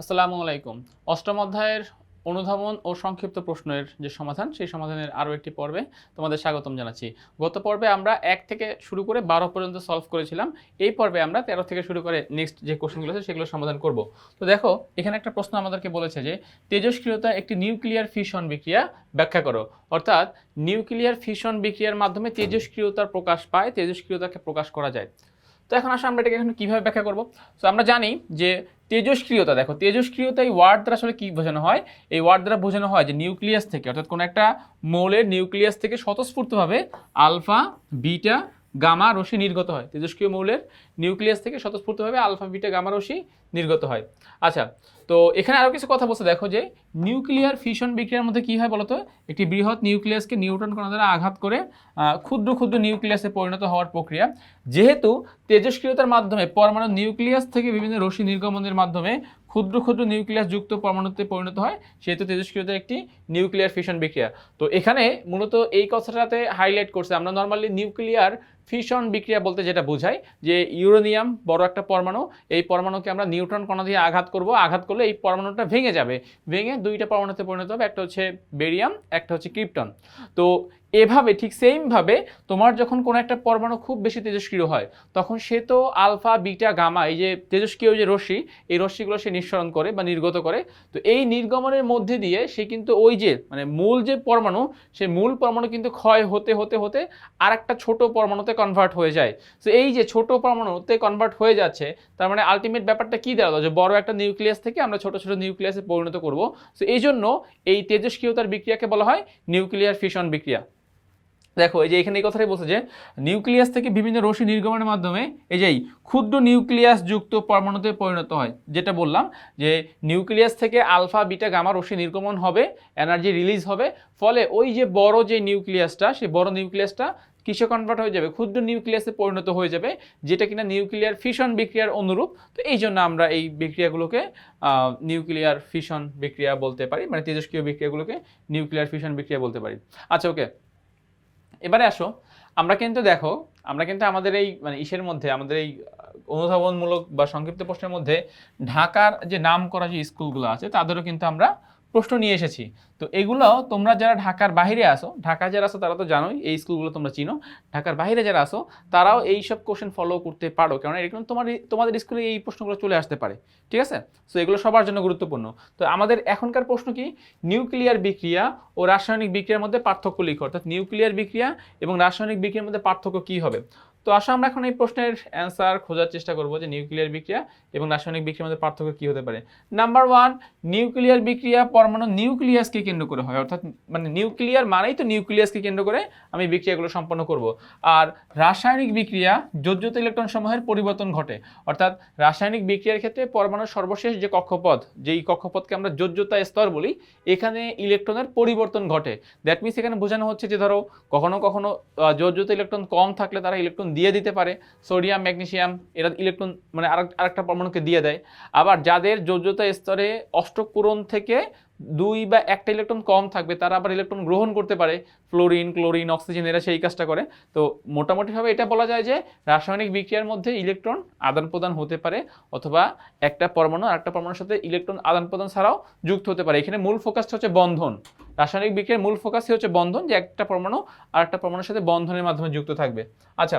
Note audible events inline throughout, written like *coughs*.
আসসালামু আলাইকুম। অষ্টম অধ্যায়ের অনুধাবন ও সংক্ষিপ্ত প্রশ্নের যে সমাধান, সেই সমাধানের আরও একটি পর্বে তোমাদের স্বাগতম জানাচ্ছি। গত পর্বে আমরা এক থেকে শুরু করে বারো পর্যন্ত সলভ করেছিলাম। এই পর্বে আমরা তেরো থেকে শুরু করে নেক্সট যে কোশ্চেনগুলো আছে, সেগুলো সমাধান করব। তো দেখো, এখানে একটা প্রশ্ন আমাদেরকে বলেছে যে, তেজস্ক্রিয়তা একটি নিউক্লিয়ার ফিশন বিক্রিয়া ব্যাখ্যা করো। অর্থাৎ নিউক্লিয়ার ফিশন বিক্রিয়ার মাধ্যমে তেজস্ক্রিয়তার প্রকাশ পায়, তেজস্ক্রিয়তাকে প্রকাশ করা যায়। তো এখন আসলে আমরা এটাকে এখন কীভাবে ব্যাখ্যা করব? তো আমরা জানি যে তেজস্ক্রিয়তা দেখো তেজস্ক্রিয়তা এই ওয়ার্ড দ্বারা আসলে কী বোঝানো হয়? এই ওয়ার্ড দ্বারা বোঝানো হয় যে নিউক্লিয়াস থেকে, অর্থাৎ কোনো একটা মৌলের নিউক্লিয়াস থেকে স্বতঃস্ফূর্তভাবে আলফা বিটা গামা রশ্মি নির্গত হয়। তেজস্ক্রিয় মৌলের নিউক্লিয়াস থেকে স্বতঃস্ফূর্তভাবে আলফা, বিটা, গামা রশ্মি নির্গত হয়। আচ্ছা তো এখানে আরও কিছু কথা বলছে। দেখো যে নিউক্লিয়ার ফিশন বিক্রিয়ার মধ্যে কী হয় বলতো? একটি বৃহৎ নিউক্লিয়াসকে নিউট্রন কণা দ্বারা আঘাত করে ক্ষুদ্র ক্ষুদ্র নিউক্লিয়াসে পরিণত হওয়ার প্রক্রিয়া। যেহেতু তেজস্ক্রিয়তার মাধ্যমে পরমাণু নিউক্লিয়াস থেকে বিভিন্ন রশ্মি নির্গমনের মাধ্যমে ক্ষুদ্র ক্ষুদ্র নিউক্লিয়াস যুক্ত পরমাণুতে পরিণত হয়, সেহেতু তেজস্ক্রিয়তা একটি নিউক্লিয়ার ফিশন বিক্রিয়া। তো এখানে মূলত এই কথাটাতে হাইলাইট করছে। আমরা নর্মালি নিউক্লিয়ার ফিশন বিক্রিয়া বলতে যেটা বোঝায়, যে ইউরেনিয়াম বড় একটা পরমাণু, এই পরমাণুকে আমরা নিউট্রন কণা দিয়ে আঘাত করব। আঘাত করলে এই পরমাণুটা ভেঙে যাবে। ভেঙে দুইটা পরমাণুতে পরিণত হবে, একটা হচ্ছে বেরিয়াম, একটা হচ্ছে ক্রিপ্টন। তো এভাবে, ঠিক সেমভাবে তোমার যখন কোনো একটা পরমাণু খুব বেশি তেজস্ক্রিয় হয়, তখন সে তো আলফা, বিটা, গামা, এই যে তেজস্ক্রিয় যে রশ্মি, এই রশ্মিগুলো সে নিঃসরণ করে বা নির্গত করে। তো এই নির্গমনের মধ্যে দিয়ে সে কিন্তু ওই যে মানে মূল যে পরমাণু, সে মূল পরমাণু কিন্তু ক্ষয় হতে হতে হতে আর একটা ছোট পরমাণুতে কনভার্ট হয়ে যায়। তো এই যে ছোট পরমাণুতে কনভার্ট হয়ে যাচ্ছে, তার মানে আলটিমেট ব্যাপারটা কী দাঁড়াল? যে বড় একটা নিউক্লিয়াস থেকে আমরা ছোট ছোট নিউক্লিয়াসে পরিণত করব। তো এই জন্য এই তেজস্ক্রিয়তার বিক্রিয়াকে বলা হয় নিউক্লিয়ার ফিশন বিক্রিয়া। দেখো, এই যে এখানে এই কথাটাই বলছে যে নিউক্লিয়াস থেকে বিভিন্ন রশ্মি নির্গমনের মাধ্যমে এই যে ক্ষুদ্র নিউক্লিয়াস যুক্ত পরমাণুতে পরিণত হয়। যেটা বললাম যে নিউক্লিয়াস থেকে আলফা বিটা গামা রশ্মি নির্গমন হবে এনার্জি রিলিজ হবে। ফলে ওই যে বড় যে নিউক্লিয়াসটা সেই বড় নিউক্লিয়াসটা কিসে কনভার্ট হয়ে যাবে? ক্ষুদ্র নিউক্লিয়াসে পরিণত হয়ে যাবে, যেটা কিনা নিউক্লিয়ার ফিশন বিক্রিয়ার অনুরূপ। তো এই জন্য আমরা এই বিক্রিয়াগুলোকে নিউক্লিয়ার ফিশন বিক্রিয়া বলতে পারি মানে তেজস্ক্রিয় বিক্রিয়াগুলোকে নিউক্লিয়ার ফিশন বিক্রিয়া বলতে পারি। আচ্ছা ওকে এবারে আসো, আমরা কিন্তু দেখো, আমরা কিন্তু আমাদের এই মানে ইসের মধ্যে, আমাদের এই অনুধাবনমূলক বা সংক্ষিপ্ত প্রশ্নের মধ্যে ঢাকার যে নাম করা যে স্কুলগুলো আছে, তাদেরও কিন্তু আমরা প্রশ্ন নিয়ে এসেছি। তো এগুলো তোমরা যারা ঢাকার বাইরে আসো ঢাকা যারা আসো তারা তো জানোই, এই স্কুলগুলো তোমরা চিনো। ঢাকার বাইরে যারা আসো, তারাও এই সব কোশ্চেন ফলো করতে পারো। কারণ এরকম তোমার, তোমাদের স্কুলে এই প্রশ্নগুলো চলে আসতে পারে। ঠিক আছে? সো এগুলো সবার জন্য গুরুত্বপূর্ণ। তো আমাদের এখনকার প্রশ্ন কি? নিউক্লিয়ার বিক্রিয়া ও রাসায়নিক বিক্রিয়ার মধ্যে পার্থক্য লিখো। অর্থাৎ নিউক্লিয়ার বিক্রিয়া এবং রাসায়নিক বিক্রিয়ার মধ্যে পার্থক্য কী হবে? তো আসো আমরা এখন এই প্রশ্নের অ্যান্সার খোঁজার চেষ্টা করব যে নিউক্লিয়ার বিক্রিয়া এবং রাসায়নিক বিক্রিয়ার মধ্যে পার্থক্য কী হতে পারে। নাম্বার ওয়ান নিউক্লিয়ার বিক্রিয়া পরমাণু নিউক্লিয়াসকে কেন্দ্র করে হয়, অর্থাৎ মানে নিউক্লিয়ার মানেই তো নিউক্লিয়াসকে কেন্দ্র করে আমি বিক্রিয়াগুলো সম্পন্ন করব। আর রাসায়নিক বিক্রিয়া যোজ্যত ইলেকট্রন সমূহের পরিবর্তন ঘটে, অর্থাৎ রাসায়নিক বিক্রিয়ার ক্ষেত্রে পরমাণুর সর্বশেষ যে কক্ষপথ, যেই কক্ষপথকে আমরা যোজ্যতা স্তর বলি, এখানে ইলেকট্রনের পরিবর্তন ঘটে। দ্যাট মিনস এখানে বোঝানো হচ্ছে যে ধরো, কখনো কখনো যোজ্যতা ইলেকট্রন কম থাকলে তারা ইলেকট্রন দিয়ে দিতে পারে, সোডিয়াম, ম্যাগনেসিয়াম, এরা ইলেকট্রন মানে আরেক, আরেকটা পরমাণুকে দিয়ে দেয়। আবার যাদের যোজ্যতা স্তরে অষ্টকূরণ থেকে দুই বা একটা ইলেকট্রন কম থাকবে, তারা আবার ইলেকট্রন গ্রহণ করতে পারে। ফ্লোরিন, ক্লোরিন, অক্সিজেন, এরা সেই কাজটা করে। তো মোটামুটিভাবে এটা বলা যায় যে রাসায়নিক বিক্রিয়ার মধ্যে ইলেকট্রন আদান প্রদান হতে পারে, অথবা একটা পরমাণু আর একটা পরমাণুর সাথে ইলেকট্রন আদান প্রদান ছাড়াও যুক্ত হতে পারে। এখানে মূল ফোকাসটা হচ্ছে বন্ধন। রাসায়নিক বিক্রিয়ার মূল ফোকাসই হচ্ছে বন্ধন, যে একটা পরমাণু আর একটা পরমাণুর সাথে বন্ধনের মাধ্যমে যুক্ত থাকবে। আচ্ছা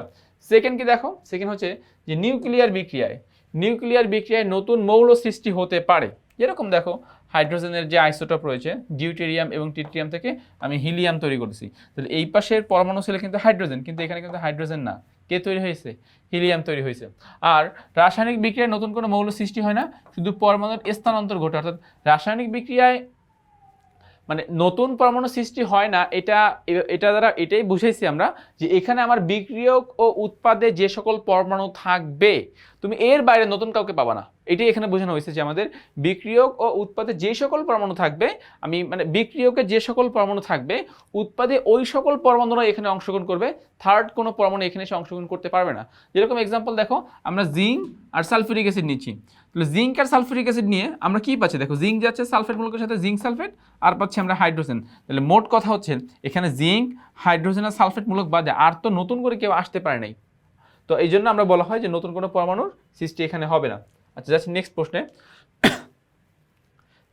সেকেন্ড কি দেখো? সেকেন্ড হচ্ছে যে নিউক্লিয়ার বিক্রিয়ায় নিউক্লিয়ার বিক্রিয়ায় নতুন মৌল সৃষ্টি হতে পারে। যেরকম দেখো হাইড্রোজেনের যে আইসোটপ রয়েছে ডিউটেরিয়াম এবং টিট্রিয়াম থেকে আমি হিলিয়াম তৈরি করেছি তাহলে এই পাশের পরমাণু ছিল কিন্তু হাইড্রোজেন কিন্তু এখানে কিন্তু হাইড্রোজেন না। কে তৈরি হয়েছে? হিলিয়াম তৈরি হয়েছে। আর রাসায়নিক বিক্রিয়ায় নতুন কোনো মৌল সৃষ্টি হয় না, শুধু পরমাণুর স্থানান্তর ঘটে, অর্থাৎ রাসায়নিক বিক্রিয়ায় নতুন পরমাণু সৃষ্টি হয় না, এটা এটা দ্বারা এটাই বুঝেছি আমরা যে এখানে আমার বিক্রিয়ক ও উৎপাদে যে সকল পরমাণু থাকবে তুমি এর বাইরে নতুন কাউকে পাবা না। এটাই এখানে বোঝানো হয়েছে যে আমাদের বিক্রিয়ক ও উৎপাদে যে সকল পরমাণু থাকবে, আমি মানে বিক্রিয়কে যে সকল পরমাণু থাকবে, উৎপাদে ওই সকল পরমাণুরা এখানে অংশগ্রহণ করবে থার্ড কোনো পরমাণু এখানে এসে অংশগ্রহণ করতে পারবে না। যেরকম এক্সাম্পল দেখো, আমরা জিঙ্ক আর সালফিউরিক অ্যাসিড নিচ্ছি। তাহলে জিঙ্ক আর সালফিউরিক অ্যাসিড নিয়ে আমরা কী পাচ্ছি? দেখো জিঙ্ক যাচ্ছে সালফেট মূলকের সাথে জিঙ্ক সালফেট আর পাচ্ছি আমরা হাইড্রোজেন তাহলে মোট কথা হচ্ছে, এখানে জিঙ্ক হাইড্রোজেন আর সালফেট মূলক বাদে আর তো নতুন করে কেউ আসতে পারে নাই। তো এই জন্য আমরা বলা হয় যে নতুন কোনো পরমাণুর সৃষ্টি এখানে হবে না। আচ্ছা যাচ্ছি নেক্সট প্রশ্নে।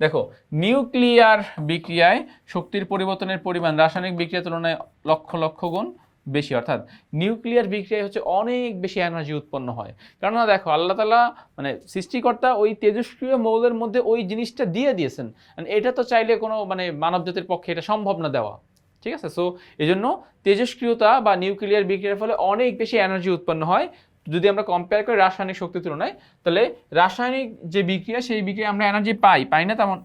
দেখো, নিউক্লিয়ার বিক্রিয়ায় শক্তির পরিবর্তনের পরিমাণ রাসায়নিক বিক্রিয়ার তুলনায় লক্ষ লক্ষ গুণ বেশি। অর্থাৎ নিউক্লিয়ার বিক্রিয়ায় হচ্ছে অনেক বেশি এনার্জি উৎপন্ন হয়। কেননা দেখো, আল্লাহ তালা মানে সৃষ্টিকর্তা ওই তেজস্ক্রিয় মৌলের মধ্যে ওই জিনিসটা দিয়ে দিয়েছেন। এটা তো চাইলে কোনো মানে মানবজাতির পক্ষে এটা সম্ভব না দেওয়া। ঠিক আছে? সো এই জন্য তেজস্ক্রিয়তা বা নিউক্লিয়ার বিক্রিয়ার ফলে অনেক বেশি এনার্জি উৎপন্ন হয়। যদি আমরা কম্পেয়ার করি রাসায়নিক শক্তির তুলনায়, তাহলে রাসায়নিক যে বিক্রিয়া, সেই বিক্রিয়া আমরা এনার্জি পাই। পাই না তেমন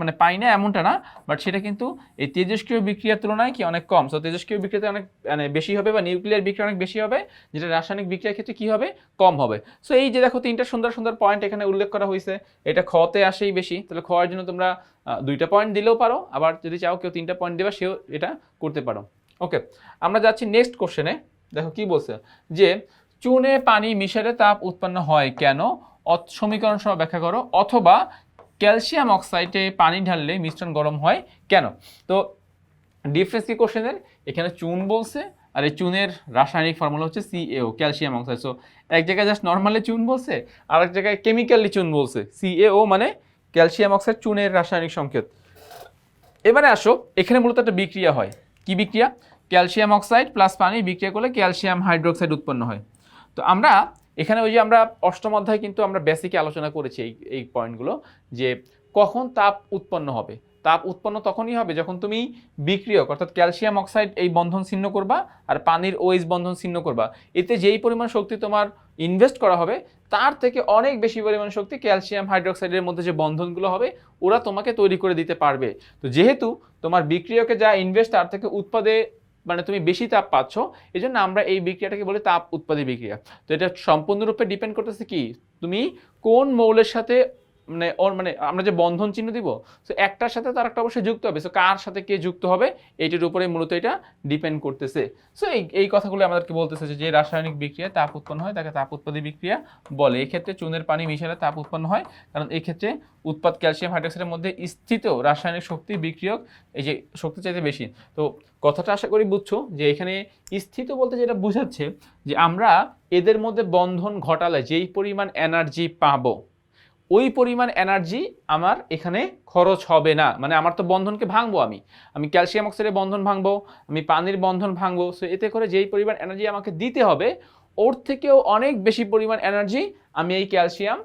মানে পাই না এমনটা না বাট সেটা কিন্তু এই তেজস্ক্রিয় বিক্রিয়ার তুলনায় কি অনেক কম? সো তেজস্ক্রিয় বিক্রিয়াতে অনেক মানে বেশি হবে বা নিউক্লিয়ার বিক্রিয়া অনেক বেশি হবে, যেটা রাসায়নিক বিক্রিয়ার ক্ষেত্রে কি হবে? কম হবে। সো এই যে দেখো তিনটা সুন্দর সুন্দর পয়েন্ট এখানে উল্লেখ করা হয়েছে, এটা খতে আসেই বেশি। তাহলে খয়ের জন্য তোমরা দুইটা পয়েন্ট দিলেও পারো, আবার যদি চাও কেউ তিনটা পয়েন্ট দেবে, সেও এটা করতে পারো। ওকে আমরা যাচ্ছি নেক্সট কোশ্চেনে দেখো কি বলছে? যে চুনে পানি মিশালে তাপ উৎপন্ন হয় কেন? সমীকরণ সহ ব্যাখ্যা করো। অথবা ক্যালসিয়াম অক্সাইডে পানি ঢাললে মিশ্রণ গরম হয় কেন? তো ডিফারেন্স কি কোশ্চেনের এখানে চুন বলছে, আর এই চুনের রাসায়নিক ফর্মুলা হচ্ছে সিএও ক্যালসিয়াম অক্সাইড সো এক জায়গায় জাস্ট নর্মালি চুন বলছে আর এক জায়গায় কেমিক্যালি চুন বলছে। সিএও মানে ক্যালসিয়াম অক্সাইড চুনের রাসায়নিক সংকেত। এবারে আসো, এখানে মূলত একটা বিক্রিয়া হয়। কি বিক্রিয়া? ক্যালসিয়াম অক্সাইড প্লাস পানি বিক্রিয়া করলে ক্যালসিয়াম হাইড্রোক্সাইড উৎপন্ন হয়। তো আমরা এখানে ওই যে আমরা অষ্টম অধ্যায় কিন্তু আমরা বেসিকে আলোচনা করেছি এই এই পয়েন্টগুলো যে কখন তাপ উৎপন্ন হবে। তাপ উৎপন্ন তখনই হবে যখন তুমি বিক্রিয়ক, অর্থাৎ ক্যালসিয়াম অক্সাইড এই বন্ধন ছিন্ন করবা আর পানির ওয়েজ বন্ধন ছিন্ন করবা। এতে যেই পরিমাণ শক্তি তোমার ইনভেস্ট করা হবে, তার থেকে অনেক বেশি পরিমাণ শক্তি ক্যালসিয়াম হাইড্রোক্সাইডের মধ্যে যে বন্ধনগুলো হবে, ওরা তোমাকে তৈরি করে দিতে পারবে। তো যেহেতু তোমার বিক্রিয়কে যা ইনভেস্ট তার থেকে উৎপাদে মানে তুমি বেশি তাপ পাচ্ছ এই জন্য আমরা এই বিক্রিয়াটাকে বলি তাপ উৎপাদী বিক্রিয়া। তো এটা সম্পূর্ণরূপে ডিপেন্ড করতেছে কি? তুমি কোন মৌলের সাথে মানে ওর মানে আমরা যে বন্ধন চিহ্ন দিব সো একটার সাথে তার একটা অবশ্যই যুক্ত হবে। সো কার সাথে কে যুক্ত হবে, এইটির উপরে মূলত এটা ডিপেন্ড করতেছে। সো এই এই কথাগুলো আমাদেরকে বলতেছে যে রাসায়নিক বিক্রিয়া তাপ উৎপন্ন হয়, তাকে তাপ উৎপাদী বিক্রিয়া বলে। এই ক্ষেত্রে চুনের পানি মিশালে তাপ উৎপন্ন হয়, কারণ এই ক্ষেত্রে উৎপাদ ক্যালসিয়াম হাইড্রোক্সাইডের মধ্যে স্থিত রাসায়নিক শক্তি বিক্রিয়ক, এই যে শক্তি চাইতে বেশি। তো কথাটা আশা করি বুঝছ যে, এখানে স্থিত বলতে যেটা বোঝাচ্ছে যে, আমরা এদের মধ্যে বন্ধন ঘটালে যেই পরিমাণ এনার্জি পাবো ওই পরিমাণ এনার্জি আমার এখানে খরচ হবে না। মানে আমার তো বন্ধনকে ভাঙবো আমি। আমি ক্যালসিয়াম অক্সাইডের বন্ধন ভাঙবো, আমি পানির বন্ধন ভাঙবো। সো এতে করে যেই পরিমাণ এনার্জি আমাকে দিতে হবে, ওর থেকেও অনেক বেশি পরিমাণ এনার্জি আমি এই ক্যালসিয়াম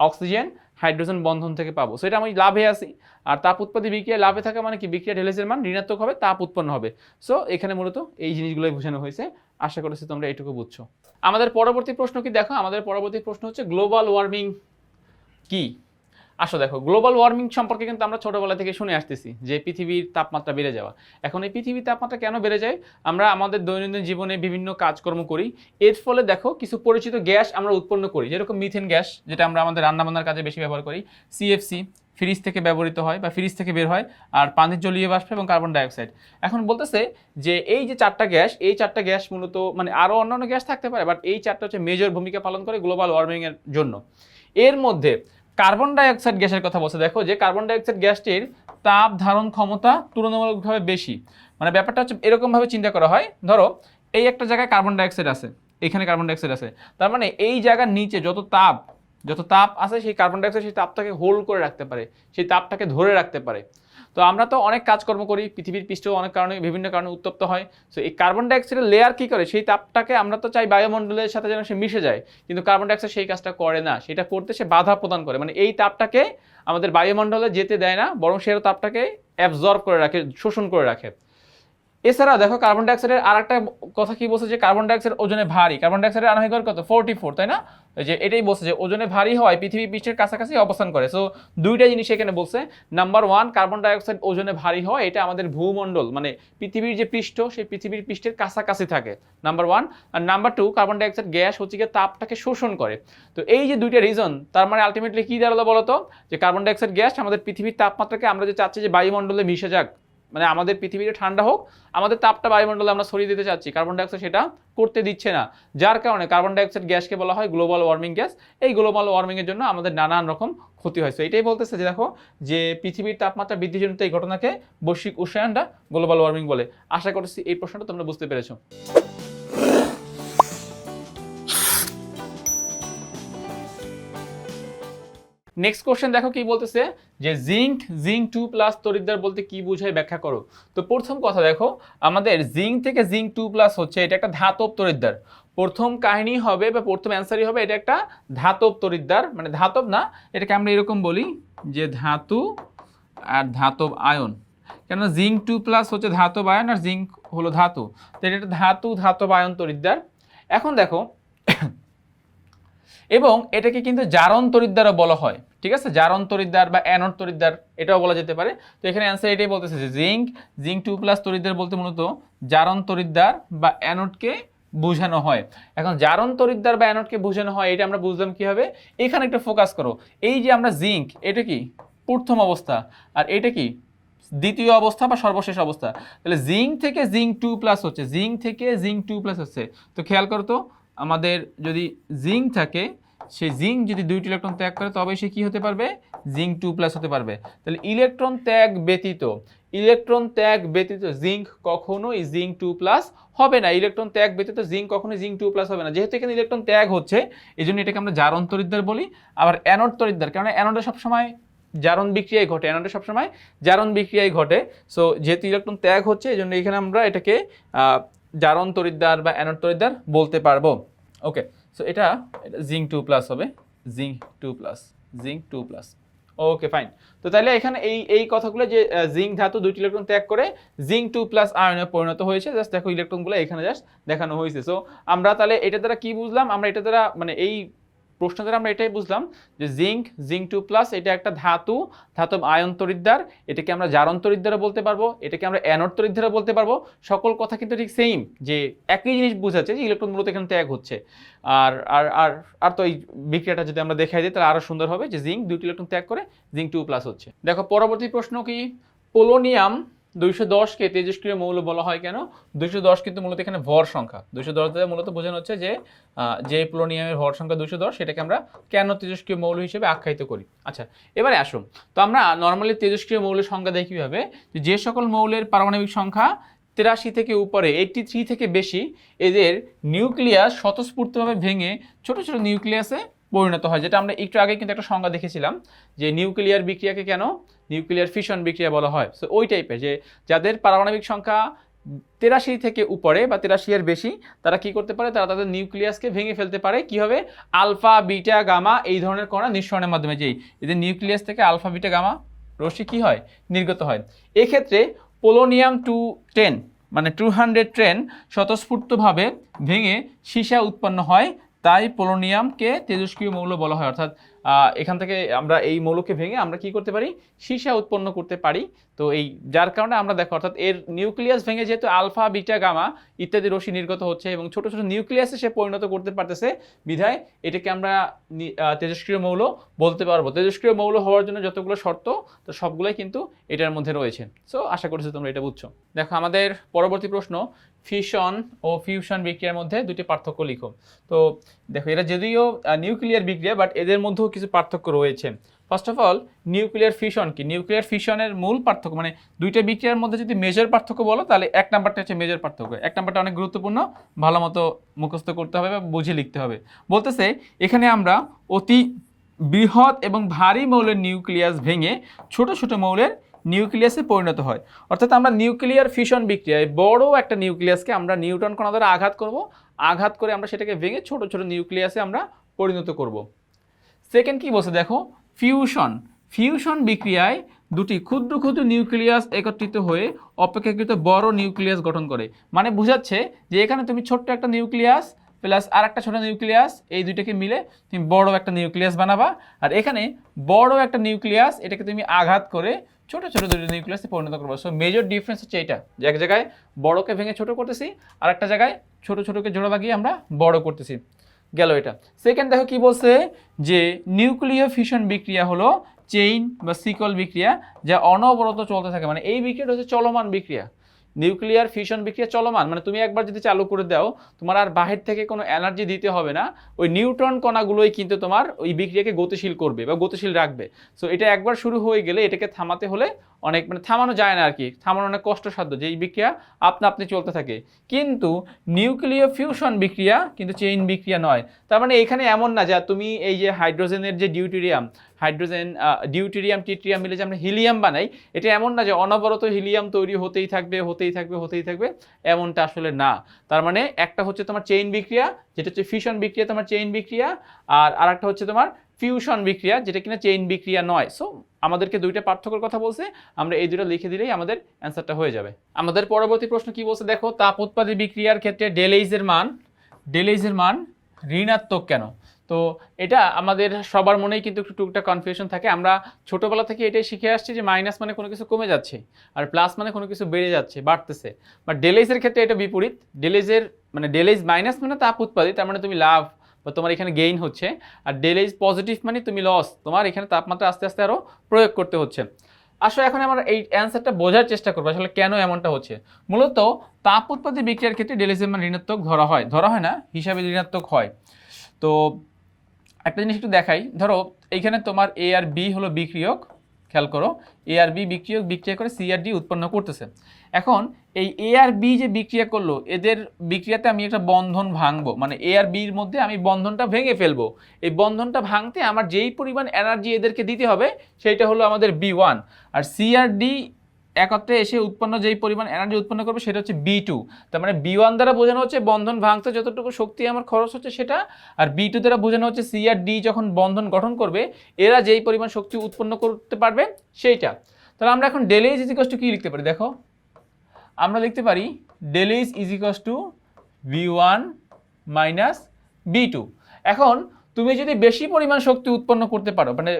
অক্সিজেন হাইড্রোজেন বন্ধন থেকে পাবো। সো এটা আমি লাভে আসি আর তাপ উৎপাদী বিক্রিয়া লাভে থাকা মানে কি? বিক্রিয়া ঢেলেছের মান ঋণাত্মক হবে, তাপ উৎপন্ন হবে। সো এখানে মূলত এই জিনিসগুলোই বোঝানো হয়েছে। আশা করেছি তোমরা এটুকু বুঝছ। আমাদের পরবর্তী প্রশ্ন কি? দেখো, আমাদের পরবর্তী প্রশ্ন হচ্ছে গ্লোবাল ওয়ার্মিং কি? আসো দেখো গ্লোবাল ওয়ার্মিং সম্পর্কে কিন্তু আমরা ছোটোবেলা থেকে শুনে আসতেছি যে পৃথিবীর তাপমাত্রা বেড়ে যাওয়া। এখন এই পৃথিবীর তাপমাত্রা কেন বেড়ে যায়? আমরা আমাদের দৈনন্দিন জীবনে বিভিন্ন কাজকর্ম করি। এর ফলে দেখো, কিছু পরিচিত গ্যাস আমরা উৎপন্ন করি। যেরকম মিথেন গ্যাস, যেটা আমরা আমাদের রান্নাবান্নার কাজে বেশি ব্যবহার করি। সিএফসি ফ্রিজ থেকে ব্যবহৃত হয় বা ফ্রিজ থেকে বের হয়, আর পানির জলীয় বাষ্প এবং কার্বন ডাইঅক্সাইড এখন বলতেছে যে এই যে চারটা গ্যাস, এই চারটা গ্যাস মূলত মানে আরও অন্যান্য গ্যাস থাকতে পারে বাট এই চারটা হচ্ছে মেজর ভূমিকা পালন করে গ্লোবাল ওয়ার্মিংয়ের জন্য। এর মধ্যে কার্বন ডাইঅক্সাইড গ্যাসের কথা বলছে। দেখো যে কার্বন ডাইঅক্সাইড গ্যাসটির তাপ ধারণ ক্ষমতা তুলনামূলকভাবে বেশি। মানে ব্যাপারটা হচ্ছে এরকমভাবে চিন্তা করা হয়। ধরো, এই একটা জায়গায় কার্বন ডাইঅক্সাইড আছে, এখানে কার্বন ডাইঅক্সাইড আছে। তার মানে এই জায়গার নিচে যত তাপ যত তাপ আছে, সেই কার্বন ডাইঅক্সাইড সেই তাপটাকে হোল্ড করে রাখতে পারে, সেই তাপটাকে ধরে রাখতে পারে। তো আমরা তো অনেক কাজকর্ম করি, পৃথিবীর পৃষ্ঠ অনেক কারণে, বিভিন্ন কারণে উত্তপ্ত হয়। সো এই কার্বন ডাইঅক্সাইডের লেয়ার কী করে? সেই তাপটাকে আমরা তো চাই বায়ুমণ্ডলের সাথে যেন সে মিশে যায়, কিন্তু কার্বন ডাইঅক্সাইড সেই কাজটা করে না। সেটা করতে সে বাধা প্রদান করে। মানে এই তাপটাকে আমাদের বায়ুমণ্ডলে যেতে দেয় না, বরং সে তাপটাকে অ্যাবজর্ব করে রাখে, শোষণ করে রাখে। এছাড়া দেখো কার্বন ডাইঅক্সাইডের আর একটা কথা কি বলছে যে কার্বন ডাইঅক্সাইড ওজনে ভারী। কার্বন ডাইঅক্সাইডের আনুমানিক কত? ফোরটি ফোর তাই না? যে এটাই বলছে যে ওজনে ভারী হয় পৃথিবী পৃষ্ঠের কাছাকাছি অবস্থান করে। সো দুইটা জিনিস এখানে বলছে। নাম্বার ওয়ান কার্বন ডাইঅক্সাইড ওজনে ভারী হয় এটা আমাদের ভূমণ্ডল মানে পৃথিবীর যে পৃষ্ঠ, সেই পৃথিবীর পৃষ্ঠের কাছাকাছি থাকে। নাম্বার ওয়ান আর number two carbon dioxide gas হচ্ছে গিয়ে তাপটাকে শোষণ করে। তো এই যে দুইটা রিজন তার মানে আলটিমেটলি কি দাঁড়াল বলতো? যে কার্বন ডাইঅক্সাইড গ্যাস আমাদের পৃথিবীর তাপমাত্রাকে আমরা যে চাচ্ছি যে বায়ুমণ্ডলে মিশে যাক মানে আমাদের পৃথিবীতে ঠান্ডা হোক, আমাদের তাপটা বায়ুমণ্ডলে আমরা সরিয়ে দিতে চাচ্ছি কার্বন ডাইঅক্সাইড সেটা করতে দিচ্ছে না। যার কারণে কার্বন ডাইঅক্সাইড গ্যাসকে বলা হয় গ্লোবাল ওয়ার্মিং গ্যাস এই গ্লোবাল ওয়ার্মিংয়ের জন্য আমাদের নানান রকম ক্ষতি হয়। এটাই বলতেছে যে দেখো, যে পৃথিবীর তাপমাত্রা বৃদ্ধিজনিত এই ঘটনাকে বৈশ্বিক উষ্ণায়নটা গ্লোবাল ওয়ার্মিং বলে। আশা করছি এই প্রশ্নটা তোমরা বুঝতে পেরেছ। নেক্সট কোশ্চেন দেখো কি বলতেছে? যে জিঙ্ক জিঙ্ক টু প্লাস তরিদ্দার বলতে কি বোঝায় ব্যাখ্যা করো? তো প্রথম কথা দেখো, আমাদের জিঙ্ক থেকে জিঙ্ক টু প্লাস হচ্ছে এটা একটা ধাতব তরিদ্দার প্রথম কাহিনী হবে বা প্রথম অ্যান্সারই হবে এটা একটা ধাতব তরিদ্দার মানে ধাতব না, এটাকে আমরা এরকম বলি যে ধাতু আর ধাতব আয়ন। কেন জিঙ্ক টু প্লাস হচ্ছে ধাতব আয়ন আর জিঙ্ক হলো ধাতু। তো এটা একটা ধাতু, ধাতব আয়ন তরিদ্দার এখন দেখো, *coughs* এবং এটাকে কিন্তু জারণ তরিদ্দারও বলা হয়। ঠিক আছে? জারণ তরিদ্দার বা অ্যানোড তরিদ্দার এটাও বলা যেতে পারে। তো এখানে অ্যান্সার এটাই বলতেছে যে জিঙ্ক জিঙ্ক টু প্লাস তরিদ্দার বলতে মূলত জারণ তরিদ্দার বা অ্যানোডকে বোঝানো হয়। এখন জারণ তরিদ্দার বা অ্যানোডকে বোঝানো হয়, এটা আমরা বুঝলাম কীভাবে? এখানে একটা ফোকাস করো। এই যে আমরা জিঙ্ক এটা কি? প্রথম অবস্থা। আর এটা কি? দ্বিতীয় অবস্থা বা সর্বশেষ অবস্থা। তাহলে জিঙ্ক থেকে জিঙ্ক টু প্লাস হচ্ছে জিঙ্ক থেকে জিঙ্ক টু প্লাস হচ্ছে। তো খেয়াল করো তো, আমাদের যদি জিঙ্ক থাকে সেই জিঙ্ক যদি দুইটি ইলেকট্রন ত্যাগ করে তবে সে কি হতে পারবে? জিঙ্ক টু প্লাস হতে পারবে। তাহলে ইলেকট্রন ত্যাগ ব্যতীত ইলেকট্রন ত্যাগ ব্যতীত জিঙ্ক কখনোই জিঙ্ক টু প্লাস হবে না। ইলেকট্রন ত্যাগ ব্যতীত জিঙ্ক কখনোই জিঙ্ক টু প্লাস হবে না। যেহেতু এখানে ইলেকট্রন ত্যাগ হচ্ছে এই জন্য এটাকে আমরা জারণ তরিদ্দার বলি, আবার অ্যানোড তরিদ্দার। কারণ অ্যানোডে সবসময় জারণ বিক্রিয়াই ঘটে। অ্যানোডে সবসময় জারণ বিক্রিয়াই ঘটে। সো যেহেতু ইলেকট্রন ত্যাগ হচ্ছে এই জন্য এখানে আমরা এটাকে জারণ তরিদ্দার বা অ্যানোড তরিদ্দার বলতে পারব। ওকে সো এটা জিঙ্ক টু প্লাস হবে। Zinc two plus zinc two plus okay fine তো তাহলে এখানে এই এই কথাগুলো যে জিঙ্ক ধাতু দুইটি ইলেকট্রন ত্যাগ করে জিঙ্ক টু প্লাস আয়নে পরিণত হয়েছে। জাস্ট দেখো ইলেকট্রনগুলো এখানে জাস্ট দেখানো হয়েছে। সো আমরা তাহলে এটা দ্বারা কি বুঝলাম? আমরা এটা দ্বারা মানে এই প্রশ্ন দ্বারা আমরা এটাই বুঝলাম যে জিঙ্ক জিঙ্ক টু প্লাস এটা একটা ধাতু ধাতব আয়ন তরিদ্দার, এটাকে আমরা জারণ তরিদ্দারও বলতে পারব, এটাকে আমরা অ্যানোড তরিদ্দারও বলতে পারব। সকল কথা কিন্তু ঠিক সেম যে একই জিনিস বোঝাচ্ছে যে ইলেকট্রন মূলত এখানে ত্যাগ হচ্ছে। আর আর আর আর তো এই বিক্রিয়াটা যদি আমরা দেখাই দিই, তাহলে আরও সুন্দর হবে যে জিঙ্ক দুইটি ইলেকট্রন ত্যাগ করে জিঙ্ক টু প্লাস হচ্ছে। দেখো, পরবর্তী প্রশ্ন কি? পোলোনিয়াম দুইশো দশকে তেজস্ক্রিয় মৌল বলা হয় কেন? দুইশো দশ কিন্তু মূলত এখানে ভর সংখ্যা। দুইশো দশ দ্বারা মূলত বোঝানো হচ্ছে যে যে পোলোনিয়ামের ভর সংখ্যা দুইশো দশ, সেটাকে আমরা কেন তেজস্ক্রিয় মৌল হিসেবে আখ্যায়িত করি? আচ্ছা এবারে আসুন। তো আমরা নর্মালি তেজস্ক্রিয় মৌলের সংখ্যা দেখি কীভাবে? যে সকল মৌলের পারমাণবিক সংখ্যা তিরাশি থেকে উপরে এইটটি থ্রি থেকে বেশি, এদের নিউক্লিয়াস স্বতঃস্ফূর্তভাবে ভেঙে ছোট ছোট নিউক্লিয়াসে পরিণত হয়, যেটা আমরা একটু আগে কিন্তু একটা সংজ্ঞা দেখেছিলাম যে নিউক্লিয়ার বিক্রিয়াকে কেন? নিউক্লিয়ার ফিশন বিক্রিয়া বলা হয়। সো ওই টাইপের যে যাদের পারমাণবিক সংখ্যা তেরাশি থেকে উপরে বা তেরাশি এর বেশি, তারা কি করতে পারে? তারা তাদের নিউক্লিয়াসকে ভেঙে ফেলতে পারে। কীভাবে? আলফা, বিটা, গামা এই ধরনের কণা নিঃসরণের মাধ্যমে। যেই এদের নিউক্লিয়াস থেকে আলফা, বিটা, গামা রশ্মি কি হয়? নির্গত হয়। এক্ষেত্রে পোলোনিয়াম টু টেন মানে টু হান্ড্রেড ট্রেন স্বতঃস্ফূর্তভাবে ভেঙে সীসা উৎপন্ন হয় তাই পোলোনিয়ামকে তেজস্ক্রিয় মৌল বলা হয়। অর্থাৎ এখান থেকে আমরা এই মৌলকে ভেঙে আমরা কি করতে পারি? সীসা উৎপন্ন করতে পারি। তো এই, যার কারণে আমরা দেখো, অর্থাৎ এর নিউক্লিয়াস ভেঙে যেহেতু আলফা, বিটা, গামা ইত্যাদি রশ্মি নির্গত হচ্ছে এবং ছোট ছোট নিউক্লিয়াসে সে পরিণত করতে পারতেছে বিধায় এটাকে আমরা তেজস্ক্রিয় মৌল বলতে পারব। তেজস্ক্রিয় মৌল হওয়ার জন্য যতগুলো শর্ত, তো সবগুলোই কিন্তু এটার মধ্যে রয়েছে। সো আশা করছি তোমরা এটা বুঝছ। দেখো, আমাদের পরবর্তী প্রশ্ন ফিশন ও ফিউশন বিক্রিয়ার মধ্যে দুটি পার্থক্য লিখো। তো দেখো, এরা যদিও নিউক্লিয়ার বিক্রিয়া বাট এদের মধ্যেও কিছু পার্থক্য রয়েছে। First of all nuclear fission কি? নিউক্লিয়ার ফিশনের মূল পার্থক্য মানে দুইটা বিক্রিয়ার মধ্যে যদি মেজর পার্থক্য বলো, তাহলে এক নাম্বারটা হচ্ছে মেজর পার্থক্য। এক নাম্বারটা অনেক গুরুত্বপূর্ণ, ভালো মতো মুখস্থ করতে হবে বা বুঝে লিখতে হবে। বলতেছে, এখানে আমরা অতি বৃহৎ এবং ভারী মৌলের নিউক্লিয়াস ভেঙে ছোট ছোট মৌলের নিউক্লিয়াসে পরিণত হয়। অর্থাৎ আমরা নিউক্লিয়ার ফিশন বিক্রিয়ায় বড় একটা নিউক্লিয়াসকে আমরা নিউটন কণা দ্বারা আঘাত করব। আঘাত করে আমরা সেটাকে ভেঙে ছোট ছোট নিউক্লিয়াসে আমরা পরিণত করব। সেকেন্ড কি বলছে দেখো? ফিউশন। ফিউশন বিক্রিয়ায় দুটি ক্ষুদ্র ক্ষুদ্র নিউক্লিয়াস একত্রিত হয়ে অপেক্ষাকৃত বড় নিউক্লিয়াস গঠন করে। মানে বোঝাচ্ছে যে এখানে তুমি ছোট্ট একটা নিউক্লিয়াস প্লাস আর একটা ছোটো নিউক্লিয়াস, এই দুইটাকে মিলে তুমি বড় একটা নিউক্লিয়াস বানাবা। আর এখানে বড় একটা নিউক্লিয়াস, এটাকে তুমি আঘাত করে ছোট ছোট দুটো নিউক্লিয়াসে পরিণত করব। সো মেজর ডিফারেন্স হচ্ছে এটা যে এক জায়গায় বড়োকে ভেঙে ছোট করতেছি আর একটা জায়গায় ছোট, ছোটকে জোড়া লাগিয়ে আমরা বড় করতেছি। গেল এটা। সেকেন্ড দেখো কি বলছে যে নিউক্লিয় ফিশন বিক্রিয়া হলো চেইন বা সিকল বিক্রিয়া, যা অনবরত চলতে থাকে। মানে এই বিক্রিয়াটা হচ্ছে চলমান বিক্রিয়া। নিউক্লিয়ার ফিউশন বিক্রিয়া চলমান। মানে তুমি একবার যদি চালু করে দাও, তোমার আর বাহির থেকে কোনো এনার্জি দিতে হবে না। ওই নিউট্রন কণাগুলোই কিন্তু তোমার ওই বিক্রিয়াকে গতিশীল করবে বা গতিশীল রাখবে। সো এটা একবার শুরু হয়ে গেলে এটাকে থামাতে হলে অনেক মানে থামানো যায় না আর কি থামানো অনেক কষ্টসাধ্য যে এই বিক্রিয়া আপনা আপনি চলতে থাকে। কিন্তু নিউক্লিয় ফিউশন বিক্রিয়া কিন্তু চেইন বিক্রিয়া নয়। তার মানে এখানে এমন না যে তুমি এই যে হাইড্রোজেনের যে ডিউটেরিয়াম, হাইড্রোজেন ডিউটেরিয়াম, টিট্রিয়াম মিলে যে আমরা হিলিয়াম বানাই, এটা এমন না যে অনবরত হিলিয়াম তৈরি হতেই থাকবে হতেই থাকবে হতেই থাকবে, এমনটা আসলে না। তার মানে একটা হচ্ছে তোমার চেইন বিক্রিয়া, যেটা হচ্ছে ফিউশন বিক্রিয়া, তোমার চেইন বিক্রিয়া, আর আরেকটা হচ্ছে তোমার ফিউশন বিক্রিয়া, যেটা কিনা চেইন বিক্রিয়া নয়। সো আমাদেরকে দুইটা পার্থক্যর কথা বলছে, আমরা এই দুটো লিখে দিলেই আমাদের অ্যান্সারটা হয়ে যাবে। আমাদের পরবর্তী প্রশ্ন কি বলছে? দেখো, তাপ উৎপাদী বিক্রিয়ার ক্ষেত্রে ডেলেইজের মান ডেলেইজের মান ঋণাত্মক কেন? তো এটা আমাদের সবার মনেই কিন্তু একটু টুকটা কনফিউশন থাকে। আমরা ছোটোবেলা থেকে এটাই শিখে আসছি যে মাইনাস মানে কোনো কিছু কমে যাচ্ছে, আর প্লাস মানে কোনো কিছু বেড়ে যাচ্ছে, বাড়তেছে। বাট ডেলেইজের ক্ষেত্রে এটা বিপরীত। ডেলেইজের মানে ডেলেইজ মাইনাস মানে তাপ উৎপাদিত তার মানে তুমি লাভ বা তোমার এখানে গেইন হচ্ছে। আর ডেলেইজ পজিটিভ মানে তুমি লস তোমার এখানে তাপমাত্রা আস্তে আস্তে আরও প্রয়োগ করতে হচ্ছে। আসলে এখন আমরা এই অ্যান্সারটা বোঝার চেষ্টা করব, আসলে কেন এমনটা হচ্ছে? মূলত তাপ উৎপাদী বিক্রিয়ার ক্ষেত্রে ডেলেজের মান ঋণাত্মক ধরা হয়। ধরা হয় না, হিসাবে ঋণাত্মক হয়। তো একটা জিনিস একটু দেখাই। ধরো এইখানে তোমার এ আর বি হলো বিক্রিয়ক খেয়াল করো এ আর বি বিক্রিয়ক বিক্রিয়া করে সি আর ডি উৎপন্ন করতেছে। এখন এই এ আর বি যে বিক্রিয়া করল, এদের বিক্রিয়াতে আমি একটা বন্ধন ভাঙবো। মানে এ আর বির মধ্যে আমি বন্ধনটা ভেঙে ফেলব। এই বন্ধনটা ভাঙতে আমার যেই পরিমাণ এনার্জি এদেরকে দিতে হবে, সেইটা হলো আমাদের বি ওয়ান আর সি আর ডি একত্রে এসে উৎপন্ন যেই পরিমাণ এনার্জি উৎপন্ন করবে সেটা হচ্ছে বি টু তার মানে বি ওয়ান দ্বারা বোঝানো হচ্ছে বন্ধন ভাঙতে যতটুকু শক্তি আমার খরচ হচ্ছে সেটা, আর বি টু দ্বারা বোঝানো হচ্ছে সি আর ডি যখন বন্ধন গঠন করবে, এরা যেই পরিমাণ শক্তি উৎপন্ন করতে পারবে সেইটা। তাহলে আমরা এখন ডেলেজ ইজিকস টু কী লিখতে পারি? দেখো, আমরা লিখতে পারি delta ইজিকস to B one minus B two এখন তুমি যদি বেশি পরিমাণ শক্তি উৎপন্ন করতে পারো মানে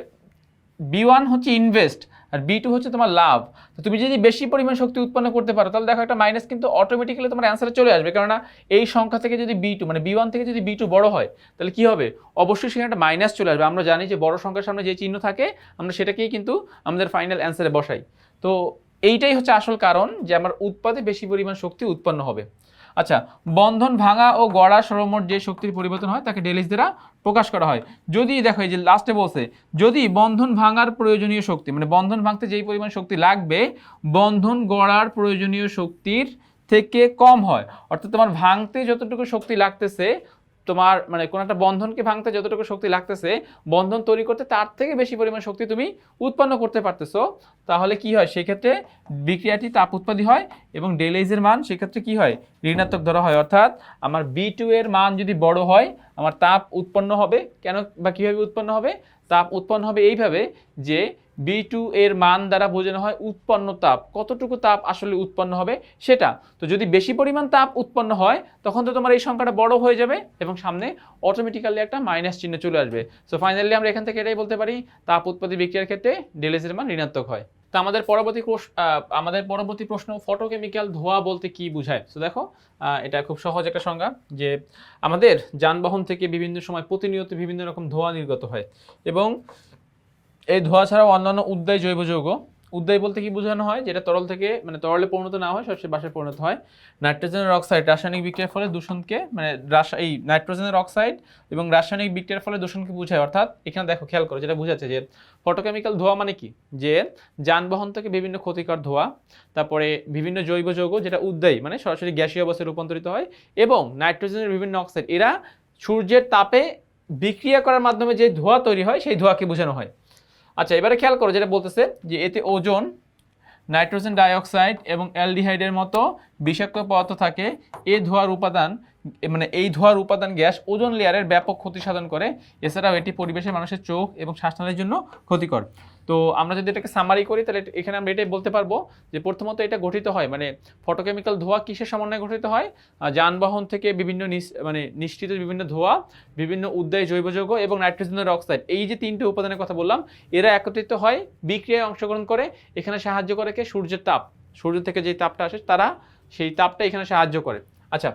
বি ওয়ান হচ্ছে ইনভেস্ট আর বি টু হচ্ছে তোমার লাভ। তো তুমি যদি বেশি পরিমাণ শক্তি উৎপন্ন করতে পারো, তাহলে দেখো একটা মাইনাস কিন্তু অটোমেটিক্যালি তোমার অ্যান্সারে চলে আসবে। কেননা এই সংখ্যা থেকে যদি বি টু মানে বি ওয়ান থেকে যদি বি টু বড় হয়, তাহলে কি হবে? অবশ্যই সেখানে একটা মাইনাস চলে আসবে। আমরা জানি যে বড় সংখ্যার সামনে যে চিহ্ন থাকে, আমরা সেটাকেই কিন্তু আমাদের ফাইনাল অ্যান্সারে বসাই। তো এইটাই হচ্ছে আসল কারণ যে আমার উৎপাদে বেশি পরিমাণ শক্তি উৎপন্ন হবে। আচ্ছা বন্ধন ভাঙা ও গড়া সরমোট যে শক্তির পরিবর্তন হয়, তাকে ডেলিস দ্বারা প্রকাশ করা হয়। যদি দেখো, এই যে লাস্টে বলছে, যদি বন্ধন ভাঙার প্রয়োজনীয় শক্তি মানে বন্ধন ভাঙতে যেই পরিমাণ শক্তি লাগবে, বন্ধন গড়ার প্রয়োজনীয় শক্তির থেকে কম হয়। অর্থাৎ তোমার ভাঙতে যতটুকু শক্তি লাগতেছে তোমার মানে কোনো একটা বন্ধনকে ভাঙতে যতটুকু শক্তি লাগতেছে, বন্ধন তৈরি করতে তার থেকে বেশি পরিমাণ শক্তি তুমি উৎপন্ন করতে পারতেছো। তাহলে কি হয়? সেক্ষেত্রে বিক্রিয়াটি তাপ উৎপাদী হয় এবং ডেলেজের মান সেক্ষেত্রে কি হয়? ঋণাত্মক ধরা হয়। অর্থাৎ আমার বি টু এর মান যদি বড় হয়, আমার তাপ উৎপন্ন হবে। কেন বা কীভাবে উৎপন্ন হবে? তাপ উৎপন্ন হবে এইভাবে যে বি টু এর মান দ্বারা বোঝানো হয় উৎপন্ন তাপ। কতটুকু তাপ আসলে উৎপন্ন হবে সেটা? তো যদি বেশি পরিমাণ তাপ উৎপন্ন হয়, তখন তো তোমার এই সংখ্যাটা বড় হয়ে যাবে এবং সামনে অটোমেটিক্যালি একটা মাইনাস চিহ্ন চলে আসবে। সো ফাইনালি আমরা এখান থেকে এটাই বলতে পারি, তাপ উৎপত্তি বিক্রিয়ার ক্ষেত্রে ডেলেজের মান ঋণাত্মক হয়। তো আমাদের পরবর্তী আমাদের পরবর্তী প্রশ্ন ফটোকেমিক্যাল ধোঁয়া বলতে কি বোঝায়? তো দেখো এটা খুব সহজ একটা সংজ্ঞা যে আমাদের যানবাহন থেকে বিভিন্ন সময় প্রতিনিয়ত বিভিন্ন রকম ধোঁয়া নির্গত হয় এবং এই ধোঁয়া ছাড়াও অন্যান্য উদ্দায়ী জৈব যৌগ। উদ্দায়ী বলতে কি বোঝানো হয়? যেটা তরল থেকে মানে তরলে পরিণত না হয় সবচেয়ে বাসায় পরিণত হয়। নাইট্রোজেনের অক্সাইড রাসায়নিক বিক্রিয়ার ফলে দূষণকে মানে এই নাইট্রোজেনের অক্সাইড এবং রাসায়নিক বিক্রিয়ার ফলে দূষণকে বোঝায়। অর্থাৎ এখানে দেখো, খেয়াল করো, যেটা বোঝাচ্ছে যে ফটোকেমিক্যাল ধোঁয়া মানে কি? যে যানবাহন থেকে বিভিন্ন ক্ষতিকর ধোঁয়া, তারপরে বিভিন্ন জৈব যৌগ যেটা উদ্দায়ী মানে সরাসরি গ্যাসীয় অবস্থায় রূপান্তরিত হয় এবং নাইট্রোজেনের বিভিন্ন অক্সাইড, এরা সূর্যের তাপে বিক্রিয়া করার মাধ্যমে যে ধোঁয়া তৈরি হয়, সেই ধোঁয়াকে বোঝানো হয়। আচ্ছা এবারে খেয়াল করো যেটা বলতেছে যে এতে ওজন, নাইট্রোজেন ডাইঅক্সাইড এবং অ্যালডিহাইডের মতো বিষাক্ত পদার্থ থাকে, এ ধোয়ার উপাদান মানে এই ধোঁয়ার উপাদান গ্যাস ওজন লেয়ারের ব্যাপক ক্ষতি সাধন করে। এছাড়াও এটি পরিবেশের মানুষের চোখ এবং শ্বাসনালীর জন্য ক্ষতিকর। তো আমরা যদি এটাকে সামারি করি, তাহলে এখানে আমরা এটাই বলতে পারব যে প্রথমত এটা গঠিত হয় মানে ফটোকেমিক্যাল ধোঁয়া কিসের সমন্বয়ে গঠিত হয়? যানবাহন থেকে বিভিন্ন মানে নিশ্চিত বিভিন্ন ধোঁয়া, বিভিন্ন উদ্যায় জৈব যৌগ এবং নাইট্রোজেনের অক্সাইড এই যে তিনটে উপাদানের কথা বললাম, এরা একত্রিত হয়, বিক্রিয়ায় অংশগ্রহণ করে, এখানে সাহায্য করে কে? সূর্যের তাপ। সূর্য থেকে যে তাপটা আসে, তারা সেই তাপটা এখানে সাহায্য করে। আচ্ছা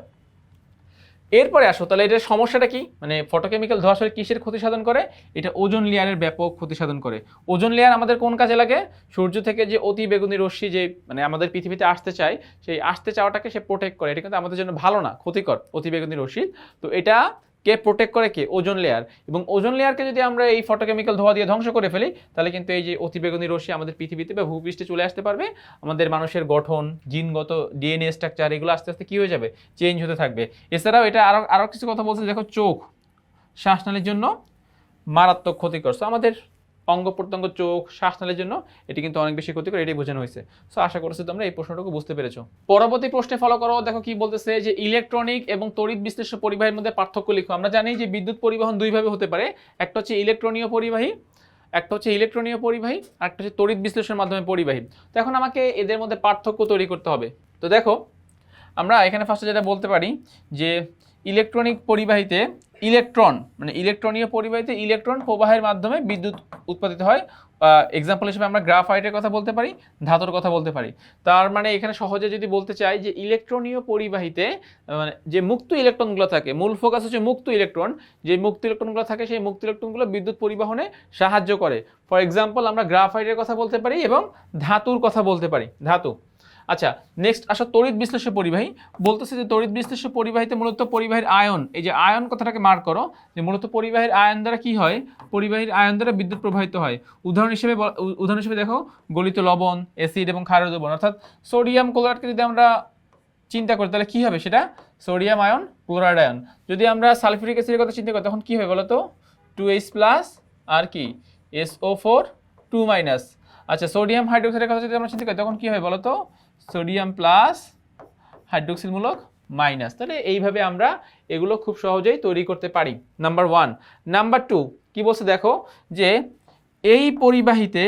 এরপরে আসো, তাহলে এটার সমস্যাটা কি? মানে ফটোকেমিক্যাল ধোয়াশয় আসলে কিসের ক্ষতি সাধন করে? এটা ওজন লেয়ারের ব্যাপক ক্ষতি সাধন করে। ওজন লেয়ার আমাদের কোন কাজে লাগে? সূর্য থেকে যে অতি বেগুনি রশ্মি যে মানে আমাদের পৃথিবীতে আসতে চায়, সেই আসতে চাওয়াটাকে সে প্রোটেক্ট করে। এটা কিন্তু আমাদের জন্য ভালো না, ক্ষতিকর অতি বেগুনি রশ্মি। তো এটা কে প্রোটেক্ট করে কে? ওজন লেয়ার এবং ওজন লেয়ারকে যদি আমরা এই ফটোকেমিক্যাল ধোয়া দিয়ে ধ্বংস করে ফেলি, তাহলে কিন্তু এই যে অতিবেগুনি রশ্মি আমাদের পৃথিবীতে বা ভূপৃষ্ঠে চলে আসতে পারবে। আমাদের মানুষের গঠন, জিনগত ডিএনএ স্ট্রাকচার এগুলো আস্তে আস্তে কী হয়ে যাবে? চেঞ্জ হতে থাকবে। এছাড়াও এটা আরও আরও কিছু কথা বলছে, দেখো চোখ। শ্বাসনালীর জন্য মারাত্মক ক্ষতিকর। সো আমাদের অঙ্গ প্রত্যঙ্গ, চোখ, শ্বাসনালীর জন্য এটি কিন্তু অনেক বেশি ক্ষতিকর, এটাই বোঝানো হয়েছে। সো আশা করছি তোমরা এই প্রশ্নটুকু বুঝতে পেরেছ। পরবর্তী প্রশ্নে ফলো করো। দেখো কি বলতেছে যে ইলেকট্রনিক এবং তড়িৎ বিশ্লেষ্য পরিবাহীর মধ্যে পার্থক্য লিখো। আমরা জানি যে, বিদ্যুৎ পরিবহন দুইভাবে হতে পারে। একটা হচ্ছে ইলেকট্রনীয় পরিবাহী, একটা হচ্ছে ইলেকট্রনীয় পরিবাহী, আর একটা হচ্ছে তড়িৎ বিশ্লেষণের মাধ্যমে পরিবাহী। তো এখন আমাকে এদের মধ্যে পার্থক্য তৈরি করতে হবে। তো দেখো, আমরা এখানে ফার্স্টে যেটা বলতে পারি যে ইলেকট্রনিক পরিবাহীতে ইলেকট্রন মানে ইলেকট্রনীয় পরিবাহীতে ইলেকট্রন প্রবাহের মাধ্যমে বিদ্যুৎ উৎপাদিত হয়। এক্সাম্পল হিসেবে আমরা গ্রাফাইটের কথা বলতে পারি, ধাতুর কথা বলতে পারি। তার মানে এখানে সহজে যদি বলতে চাই যে ইলেকট্রনীয় পরিবাহিতে মানে যে মুক্ত ইলেকট্রনগুলো থাকে, মূল ফোকাস হচ্ছে মুক্ত ইলেকট্রন, যে মুক্ত ইলেকট্রনগুলো থাকে, সেই মুক্ত ইলেকট্রনগুলো বিদ্যুৎ পরিবহনে সাহায্য করে। ফর এক্সাম্পল আমরা গ্রাফাইটের কথা বলতে পারি এবং ধাতুর কথা বলতে পারি। ধাতু আচ্ছা নেক্সট আসা তড়িৎ বিশ্লেষ্য পরিবাহী। বলতেছে যে তড়িৎ বিশ্লেষ্য পরিবাহীতে মূলত পরিবাহীর আয়ন, এই যে আয়ন কথাটাকে মার্ক করো, যে মূলত পরিবাহীর আয়ন দ্বারা কি হয়? পরিবাহীর আয়ন দ্বারা বিদ্যুৎ প্রবাহিত হয়। উদাহরণ হিসেবে উদাহরণ হিসেবে দেখো, গলিত লবণ অ্যাসিড এবং ক্ষারীয় দ্রবণ, অর্থাৎ সোডিয়াম ক্লোরাইডকে যদি আমরা চিন্তা করি, তাহলে কি হবে সেটা? সোডিয়াম আয়ন ক্লোরাইড আয়ন যদি আমরা সালফিউরিক অ্যাসিডের কথা চিন্তা করি, তখন কি হবে বলো তো টু এইচ প্লাস আর কি? S O four two minus আচ্ছা সোডিয়াম হাইড্রোক্সাইডের কথা যদি আমরা চিন্তা করি, তখন কী হবে বলো তো সোডিয়াম প্লাস হাইড্রোক্সিলমূলক মাইনাস। তাহলে এইভাবে আমরা এগুলো খুব সহজেই তৈরি করতে পারি। নাম্বার ওয়ান নাম্বার টু কি বলছে দেখো? যে এই পরিবাহীতে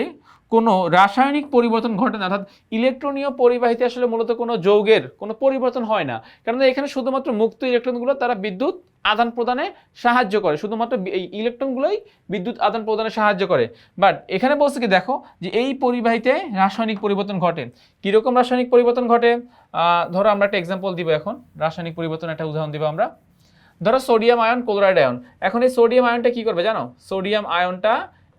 কোনো রাসায়নিক পরিবর্তন ঘটে না, অর্থাৎ ইলেকট্রনীয় পরিবাহীতে আসলে মূলত কোনো যৌগের কোনো পরিবর্তন হয় না। কারণ এখানে শুধুমাত্র মুক্ত ইলেকট্রনগুলো, তারা বিদ্যুৎ আদান প্রদানে সাহায্য করে। শুধুমাত্র এই ইলেকট্রনগুলোই বিদ্যুৎ আদান প্রদানে সাহায্য করে। বাট এখানে বলছে কি, দেখো, যে এই পরিবাহীতে রাসায়নিক পরিবর্তন ঘটে। কীরকম রাসায়নিক পরিবর্তন ঘটে? ধরো আমরা একটা এক্সাম্পল দিব এখন। রাসায়নিক পরিবর্তন একটা উদাহরণ দিব আমরা। ধরো সোডিয়াম আয়ন, ক্লোরাইড আয়ন। এখন এই সোডিয়াম আয়নটা কি করবে জানো? সোডিয়াম আয়নটা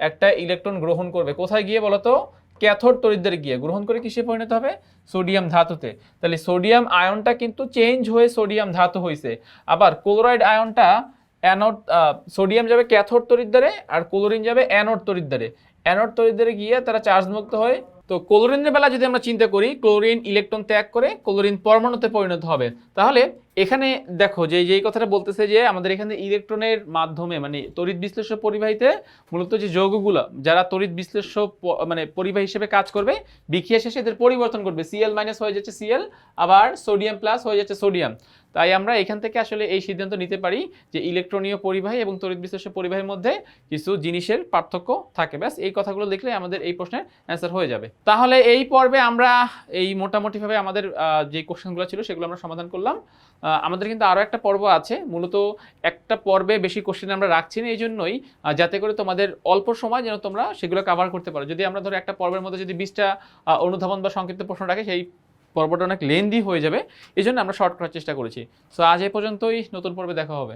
একটা ইলেকট্রন গ্রহণ করবে। কোথায় গিয়ে বলো তো ক্যাথোড তরিদ্দারে গিয়ে গ্রহণ করে কিসে পরিণত হবে? সোডিয়াম ধাতুতে। তাহলে সোডিয়াম আয়নটা কিন্তু চেঞ্জ হয়ে সোডিয়াম ধাতু হয়েছে আবার ক্লোরাইড আয়নটা অ্যানোড সোডিয়াম যাবে ক্যাথোড তরিদ্দারে আর ক্লোরিন যাবে অ্যানোড তরিদ্দারে অ্যানোড তরিদ্দারে গিয়ে তারা চার্জ মুক্ত হয় তো ক্লোরিনের বেলা যদি আমরা চিন্তা করি, ক্লোরিন ইলেকট্রন ত্যাগ করে ক্লোরিন পরমাণুতে পরিণত হবে। তাহলে এখানে দেখো যে যেই কথাটা বলতেছে যে, আমাদের এখানে ইলেকট্রনের মাধ্যমে মানে তড়িৎ বিশ্লেষ্য পরিবাহীতে মূলত যে যৌগগুলো, যারা তড়িৎ বিশ্লেষ্য মানে পরিবাহী হিসেবে কাজ করবে, বিক্রিয়া শেষে এদের পরিবর্তন করবে সিএল মাইনাস হয়ে যাচ্ছে সিএল আবার সোডিয়াম প্লাস হয়ে যাচ্ছে সোডিয়াম তাই আমরা এখান থেকে আসলে এই সিদ্ধান্ত নিতে পারি যে ইলেকট্রনীয় পরিবাহী এবং তড়িৎ বিশ্লেষ্য পরিবাহীর মধ্যে কিছু জিনিসের পার্থক্য থাকে। ব্যাস, এই কথাগুলো দেখলে আমাদের এই প্রশ্নের অ্যান্সার হয়ে যাবে। তাহলে এই পর্বে আমরা এই মোটামুটিভাবে আমাদের যে কোশ্চেনগুলো ছিল সেগুলো আমরা সমাধান করলাম। আমাদের কিন্তু আরও একটা পর্ব আছে। মূলত একটা পর্বে বেশি কোশ্চেন আমরা রাখছি না এই জন্যই যাতে করে তোমাদের অল্প সময় যেন তোমরা সেগুলো কভার করতে পারো। যদি আমরা ধরো একটা পর্বের মধ্যে যদি বিশটা অনুধাবন বা সংক্ষিপ্ত প্রশ্ন রাখি, সেই পর্বটা অনেক লেন্দি হয়ে যাবে। এই জন্য আমরা শর্ট করার চেষ্টা করেছি। সো আজ এ পর্যন্তই। নতুন পর্বে দেখা হবে।